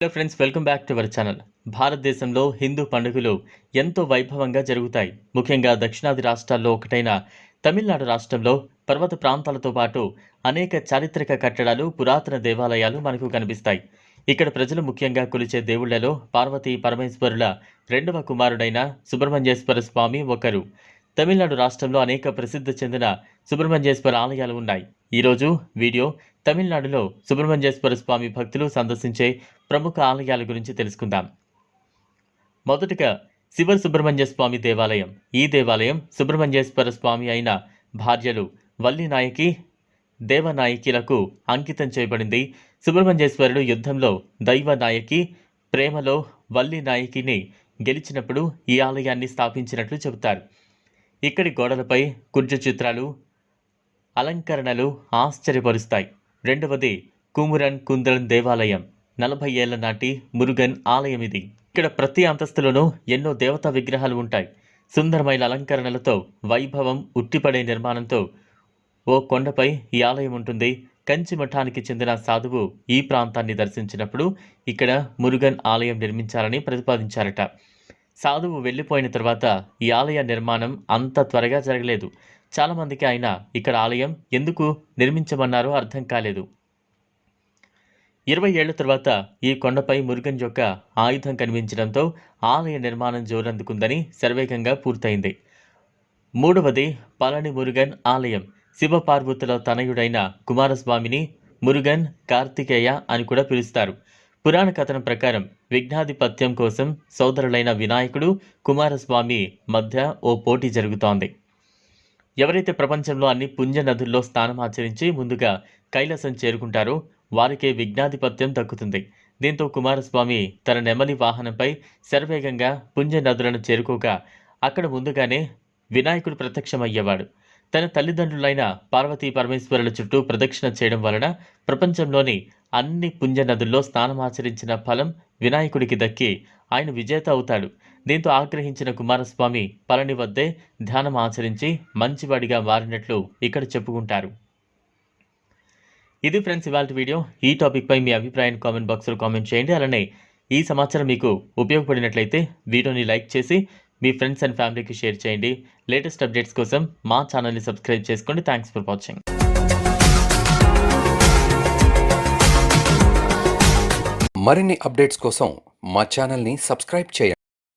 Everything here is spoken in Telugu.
Hello friends welcome back to our channel భారతదేశంలో హిందూ పండుగలు ఎంతో వైభవంగా జరుగుతాయి. ముఖ్యంగా దక్షిణాది రాష్ట్రాల్లో ఒకటైన తమిళనాడు రాష్ట్రంలో పర్వత ప్రాంతాలతో పాటు అనేక చారిత్రక కట్టడాలు పురాతన దేవాలయాలు మనకు కనిపిస్తాయి. ఇక్కడ ప్రజలు ముఖ్యంగా కొలిచే దేవుళ్ళలో పార్వతీ పరమేశ్వరుల రెండవ కుమారుడైన సుబ్రహ్మణ్యేశ్వర స్వామి ఒకరు. తమిళనాడు రాష్ట్రంలో అనేక ప్రసిద్ధి చెందిన సుబ్రహ్మణ్యేశ్వర ఆలయాలు ఉన్నాయి. ఈరోజు వీడియో తమిళనాడులో సుబ్రహ్మణ్యేశ్వర స్వామి భక్తులు సందర్శించే ప్రముఖ ఆలయాల గురించి తెలుసుకుందాం. మొదటగా శివ సుబ్రహ్మణ్య స్వామి దేవాలయం. ఈ దేవాలయం సుబ్రహ్మణ్యేశ్వర స్వామి అయిన భార్యలు వల్లి నాయకి దేవనాయకిలకు అంకితం చేయబడింది. సుబ్రహ్మణ్యేశ్వరుడు యుద్ధంలో దైవ నాయకి ప్రేమలో వల్లి నాయకిని గెలిచినప్పుడు ఈ ఆలయాన్ని స్థాపించినట్లు చెబుతారు. ఇక్కడి గోడలపై కుర్జ చిత్రాలు అలంకరణలు ఆశ్చర్యపరుస్తాయి. రెండవది కుమురన్ కుందరన్ దేవాలయం. నలభై ఏళ్ళ నాటి మురుగన్ ఆలయం ఇది. ఇక్కడ ప్రతి అంతస్తులోనూ ఎన్నో దేవతా విగ్రహాలు ఉంటాయి. సుందరమైన అలంకరణలతో వైభవం ఉట్టిపడే నిర్మాణంతో ఓ కొండపై ఈ ఆలయం ఉంటుంది. కంచి మఠానికి చెందిన సాధువు ఈ ప్రాంతాన్ని దర్శించినప్పుడు ఇక్కడ మురుగన్ ఆలయం నిర్మించాలని ప్రతిపాదించారట. సాధువు వెళ్ళిపోయిన తర్వాత ఈ ఆలయ నిర్మాణం అంత త్వరగా జరగలేదు. చాలామందికి ఆయన ఇక్కడ ఆలయం ఎందుకు నిర్మించమన్నారో అర్థం కాలేదు. ఇరవై ఏళ్ళ తర్వాత ఈ కొండపై మురుగన్ యొక్క ఆయుధం కనిపించడంతో ఆలయ నిర్మాణం జోరందుకుందని శరవేగంగా పూర్తయింది. మూడవది పళని మురుగన్ ఆలయం. శివపార్వతుల తనయుడైన కుమారస్వామిని మురుగన్ కార్తికేయ అని కూడా పిలుస్తారు. పురాణ కథనం ప్రకారం విఘ్నాధిపత్యం కోసం సోదరులైన వినాయకుడు కుమారస్వామి మధ్య ఓ పోటీ జరుగుతోంది. ఎవరైతే ప్రపంచంలో అన్ని పుణ్య నదుల్లో స్నానం ఆచరించి ముందుగా కైలాసం చేరుకుంటారో వారికే విఘ్నాధిపత్యం దక్కుతుంది. దీంతో కుమారస్వామి తన నెమలి వాహనంపై శరవేగంగా పుణ్య నదులను చేరుకోగా అక్కడ ముందుగానే వినాయకుడు ప్రత్యక్షమయ్యేవాడు. తన తల్లిదండ్రులైన పార్వతీ పరమేశ్వరుల చుట్టూ ప్రదక్షిణ చేయడం వలన ప్రపంచంలోని అన్ని పుణ్య నదుల్లో స్నానమాచరించిన ఫలం వినాయకుడికి దక్కి ఆయన విజేత అవుతాడు. దీంతో ఆగ్రహించిన కుమారస్వామి పళని వద్దే ధ్యానం ఆచరించి మంచివాడిగా మారినట్లు ఇక్కడ చెప్పుకుంటారు. ఇది ఫ్రెండ్స్ ఇవాళ వీడియో. ఈ టాపిక్పై మీ అభిప్రాయాన్ని కామెంట్ బాక్స్లో కామెంట్ చేయండి. అలానే ఈ సమాచారం మీకు ఉపయోగపడినట్లయితే వీడియోని లైక్ చేసి మీ ఫ్రెండ్స్ అండ్ ఫ్యామిలీకి షేర్ చేయండి. లేటెస్ట్ అప్డేట్స్ కోసం మా ఛానల్ని సబ్స్క్రైబ్ చేసుకోండి. Thanks for watching. మరిన్ని అప్డేట్స్ కోసం మా ఛానల్ని సబ్స్క్రైబ్ చేయండి.